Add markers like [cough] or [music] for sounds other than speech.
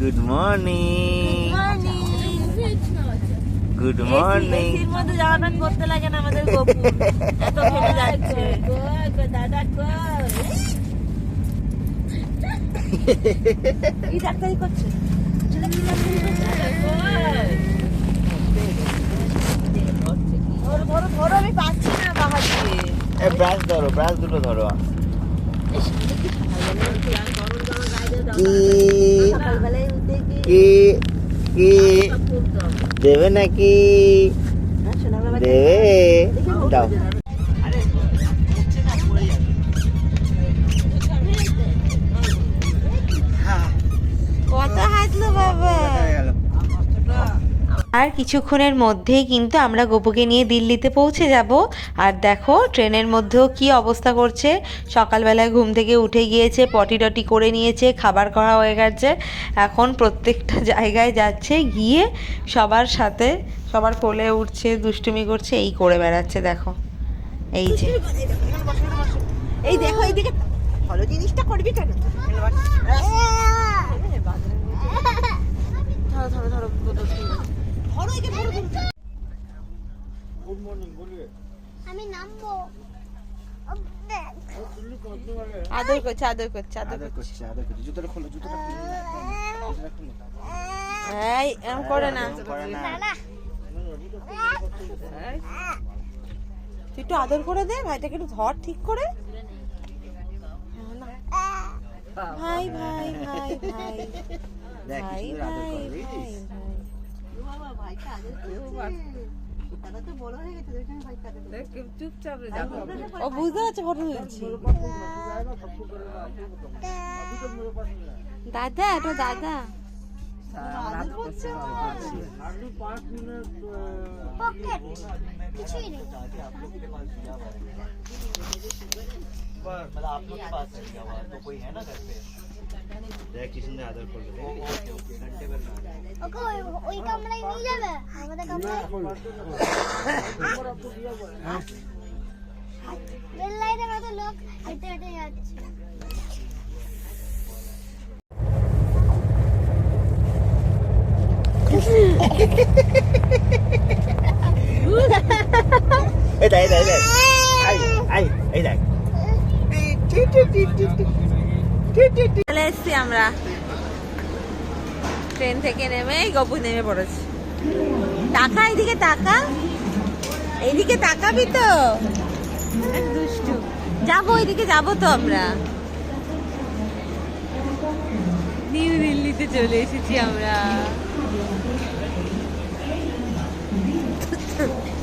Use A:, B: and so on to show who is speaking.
A: Good morning good morning
B: এসির মধ্যে জামা প্যান্ট করতে লাগে না আমাদের গপু এত ঘেমে যাচ্ছে দাদা কর এই ডাক্তারি করছে
A: ব্রাশ ধরো ব্রাশ দুটো ধরো কি?
B: কি?
A: কি? দেবে নাকি?
B: হ্যাঁ,
A: দেবে? দাও।
C: আর কিছুক্ষণের মধ্যেই কিন্তু আমরা গোপুকে নিয়ে দিল্লিতে পৌঁছে যাব। আর দেখো ট্রেনের মধ্যেও কি অবস্থা করছে। সকালবেলায় ঘুম থেকে উঠে গিয়েছে পটি টটি করে নিয়েছে খাবার করা হয়ে গেছে। এখন প্রত্যেকটা [laughs] জায়গায় যাচ্ছে গিয়ে সবার সাথে সবার কোলে উঠছে দুষ্টুমি করছে এই করে বেড়াচ্ছে দেখো। এই যে।
B: এই দেখো এইদিকে ভালো জিনিসটা করবি কেন? [laughs] ধরো ধরো ধরো। ধরো একে ধরো ধরো।
D: আমি নামবো।
B: আদর করছে আদর করছে আদর
A: আদর করছে। আদর করছে। জুতোটা খোলো জুতোটা খোলো।
B: এই করে না।
A: করে না।
D: না
B: তুই একটু আদর করে দে ভাইটাকে একটু ধর ঠিক করে। ভাই ভাই ভাই ভাই। ভাই ভাই। ও বুঝতে পারছ ফটো তুলছি। দাদা এটা দাদা
A: দেখ কি সুন্দর আদর করল
D: ওকে ওই কামরায় নিয়ে যাবে? আমাদের কামরায়?
A: এই দেখ এই দেখ আই আই, এই দেখ।
B: চলে এসছি আমরা। ট্রেন থেকে নেমে গপু নেমে পড়েছি। টাকা, এইদিকে টাকা? এইদিকে তাকাবি তো। দুষ্টু। যাব ওইদিকে যাব তো আমরা। নিউ দিল্লিতে চলে এসেছি আমরা। 哼 [laughs]